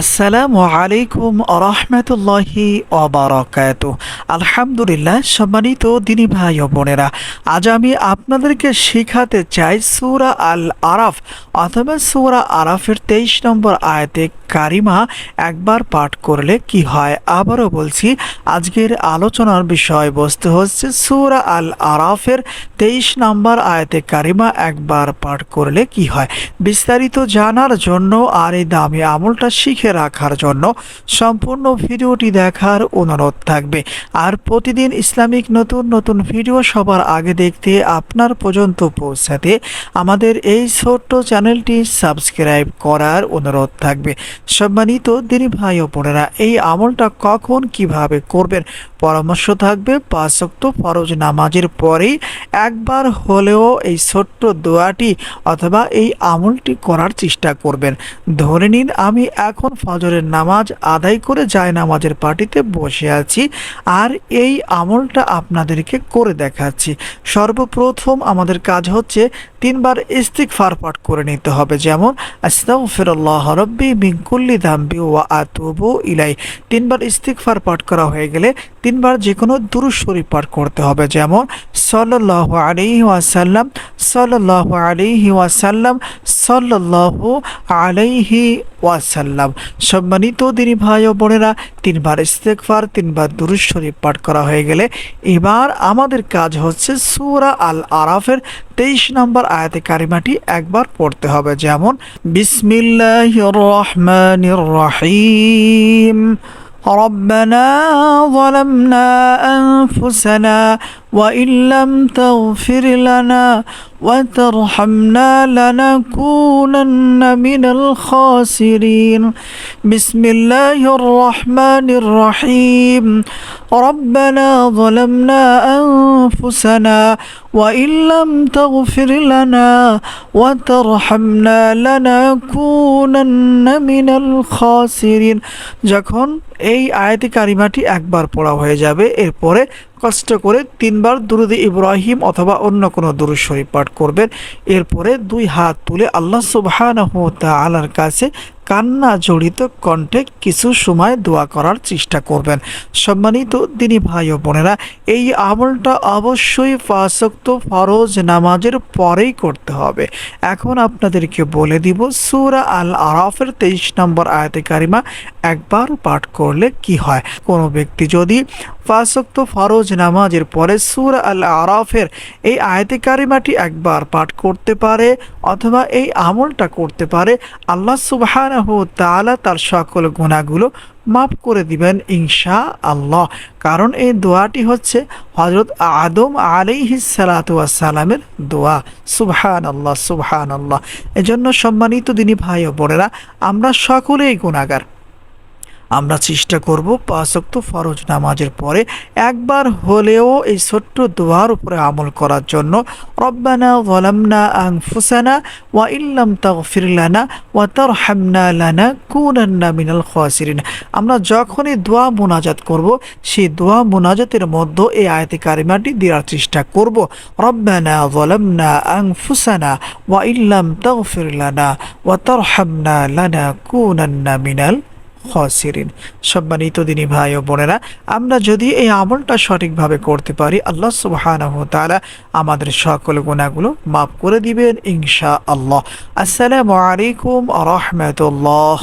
আসসালামু আলাইকুম আরহামতুল্লাহি অবরাকাত আলহামদুলিল্লাহ, সম্মানিত দিনী ভাই ও বোনেরা, আজ আমি আপনাদেরকে শেখাতে চাই সুরা আল আরাফ অথবা সুরা আরাফের তেইশ নম্বর আয়তে কারিমা একবার পাঠ করলে কি হয় আবারও বলছি, আজকের আলোচনার বিষয়বস্তু হচ্ছে সুরা আল আরাফের তেইশ নম্বর আয়াতে কারিমা একবার পাঠ করলে কি হয়। বিস্তারিত জানার জন্য আর এই দামি আমলটা শিখে রাখার জন্য সম্পূর্ণ ভিডিওটি দেখার অনুরোধ থাকবে। আর প্রতিদিন ইসলামিক নতুন নতুন ভিডিও সবার আগে দেখতে আপনার পর্যন্ত পৌঁছাতে আমাদের এই ছোট্ট চ্যানেলটি সাবস্ক্রাইব করার অনুরোধ থাকবে। সম্মানিত দিনী ভাই ও বোনেরা, এই আমলটা কখন কীভাবে করবেন পরামর্শ থাকবে। পাঁচক্ত ফরজ নামাজের পরেই একবার হলেও এই ছোট্ট দোয়াটি অথবা এই আমলটি করার চেষ্টা করবেন। ধরে নিন, আমি এখন ফজরের নামাজ আদায় করে যায় নামাজের পার্টিতে বসে আছি আর এই আমলটা আপনাদেরকে করে দেখাচ্ছি। সর্বপ্রথম আমাদের কাজ হচ্ছে তিনবার ইস্তিকফার পাঠ করে নিতে হবে। যেমন, আস্তাগফিরুল্লাহ রব্বি মিন কুল্লি দাম্বি ওয়া আতুবু ইলাই তিনবার ইস্তিকফার পাঠ করা হয়ে গেলে তিনবার যে কোনো দুরুস্বরী শরীফ পাঠ করতে হবে। যেমন, সাল্লাল্লাহু আলাইহি ওয়াসাল্লাম, সাল্লাল্লাহু আলাইহি ওয়াসাল্লাম সাল্লাল্লাহু আলাইহি ওয়াসাল্লাম সম্মানিত দিনী ভাই ও বোনেরা তিনবার ইস্তেকফার তিনবার দুরুদ শরীফ পাঠ করা হয়ে গেলে এবার আমাদের কাজ হচ্ছে সূরা আল আরাফের তেইশ নম্বর আয়াতে কারিমাটি একবার পড়তে হবে যেমন বিসমিল্লাহির রহমানির রহিম ربنا ظلمنا أنفسنا وإن لم تغفر لنا وترحمنا لنكونن من الخاسرين بسم الله الرحمن الرحيم ربنا ظلمنا أنفسنا وإن لم تغفر لنا وترحمنا لنكونن من الخاسرين যখন এই আয়াতি কারিমাটি একবার পড়া হয়ে যাবে এরপরে কষ্ট করে তিনবার দুরুদ ইব্রাহিম অথবা অন্য কোনো দুরুদ শরীফ পাঠ করবেন। এরপরে দুই হাত তুলে আল্লাহ সুবহানাহু তাআলার কাছে কান্না জড়িত কণ্ঠে কিছু সময় দোয়া করার চেষ্টা করবেন। সম্মানিত দিনী ভাই ও বোনেরা, এই আমলটা অবশ্যই ফাসক্ত ফরজ নামাজের পরেই করতে হবে। এখন আপনাদেরকে বলে দিব, সুরা আল আরাফের তেইশ নম্বর আয়াতে কারিমা একবার পাঠ করলে কি হয়? কোনো ব্যক্তি যদি ফাসক্ত ফরজ নামাজের পরে সূরা আল আরাফের এই আয়াতে কারিমাটি একবার পাঠ করতে পারে অথবা এই আমলটা করতে পারে, আল্লাহ সুবহানাহু তাআলা তার সকল গুণাগুলো মাফ করে দিবেন ইনশা আল্লাহ কারণ এই দোয়াটি হচ্ছে হজরত আদম আলিহি সালাতামের দোয়া সুবহান আল্লাহ সুবহান আল্লাহ এজন্য সম্মানিত দিনী ভাই ও বোনেরা, আমরা সকলেই গুণাগার আমরা চেষ্টা করব পাঁচক্ত ফরজ নামাজের পরে একবার হলেও এই ছোট্ট দোয়ার উপরে আমল করার জন্য। রব্বানা ওয়ালামনা আনফুসানা ওয়া ইল্লাম তাগফির লানা ওয়া তার হামনা লানা কুনান্না মিনাল খাসিরিন। আমরা যখনই দোয়া মোনাজাত করব, সেই দোয়া মোনাজাতের মধ্যে এই আয়াতে কারিমাটি দেওয়ার চেষ্টা করব। রব্বানা ওয়ালামনা আনফুসানা ওয়া ইল্লাম তাগফির লানা ওয়া তার হামনা লানা কুনান্না মিনাল খসিরিন। সম্মানিত দিনী ভাই ও বোনেরা, আমরা যদি এই আমলটা সঠিকভাবে করতে পারি, আল্লাহ সুবহানাহু তাআলা আমাদের সকল গুণাগুলো মাফ করে দিবেন ইনশা আল্লাহ আসসালামু আলাইকুম রহমতুল্লাহ।